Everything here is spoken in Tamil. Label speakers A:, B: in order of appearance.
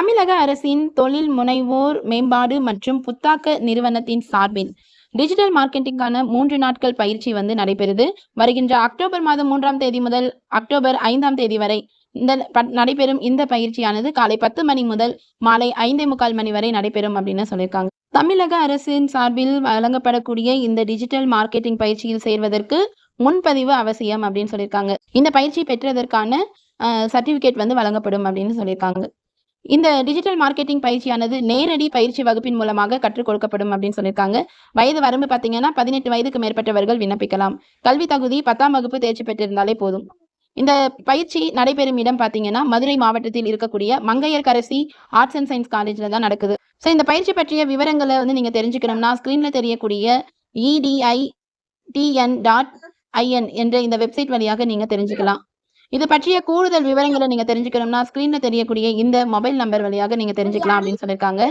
A: தமிழக அரசின் தொழில் முனைவோர் மேம்பாடு மற்றும் புத்தாக்க நிறுவனத்தின் சார்பில் டிஜிட்டல் மார்க்கெட்டிங்கான மூன்று நாட்கள் பயிற்சி வந்து நடைபெறுது. வருகின்ற அக்டோபர் மாதம் மூன்றாம் தேதி முதல் அக்டோபர் ஐந்தாம் தேதி வரை இந்த நடைபெறும் இந்த பயிற்சியானது காலை பத்து மணி முதல் மாலை ஐந்தே முக்கால் மணி வரை நடைபெறும் அப்படின்னு சொல்லியிருக்காங்க. தமிழக அரசின் சார்பில் வழங்கப்படக்கூடிய இந்த டிஜிட்டல் மார்க்கெட்டிங் பயிற்சியில் சேர்வதற்கு முன்பதிவு அவசியம் அப்படின்னு சொல்லியிருக்காங்க. இந்த பயிற்சி பெற்றதற்கான சர்டிபிகேட் வந்து வழங்கப்படும் அப்படின்னு சொல்லியிருக்காங்க. இந்த டிஜிட்டல் மார்க்கெட்டிங் பயிற்சியானது நேரடி பயிற்சி வகுப்பின் மூலமாக கற்றுக் கொடுக்கப்படும் அப்படின்னு சொல்லியிருக்காங்க. வயது வரம்பு பார்த்தீங்கன்னா பதினெட்டு வயதுக்கு மேற்பட்டவர்கள் விண்ணப்பிக்கலாம். கல்வி தகுதி பத்தாம் வகுப்பு தேர்ச்சி பெற்றிருந்தாலே போதும். இந்த பயிற்சி நடைபெறும் இடம் பார்த்தீங்கன்னா மதுரை மாவட்டத்தில் இருக்கக்கூடிய மங்கையர்கரசி ஆர்ட்ஸ் அண்ட் சயின்ஸ் காலேஜில் தான் நடக்குது. ஸோ இந்த பயிற்சி பற்றிய விவரங்களை வந்து நீங்கள் தெரிஞ்சுக்கணும்னா ஸ்க்ரீனில் தெரியக்கூடிய இடிஐ டிஎன் டாட் ஐஎன் என்ற இந்த வெப்சைட் வழியாக நீங்கள் தெரிஞ்சுக்கலாம். இது பற்றிய கூடுதல் விவரங்களை நீங்க தெரிஞ்சுக்கணும்னா ஸ்கிரீன்ல தெரியக்கூடிய இந்த மொபைல் நம்பர் வழியாக நீங்க தெரிஞ்சுக்கலாம் அப்படின்னு சொல்லியிருக்காங்க.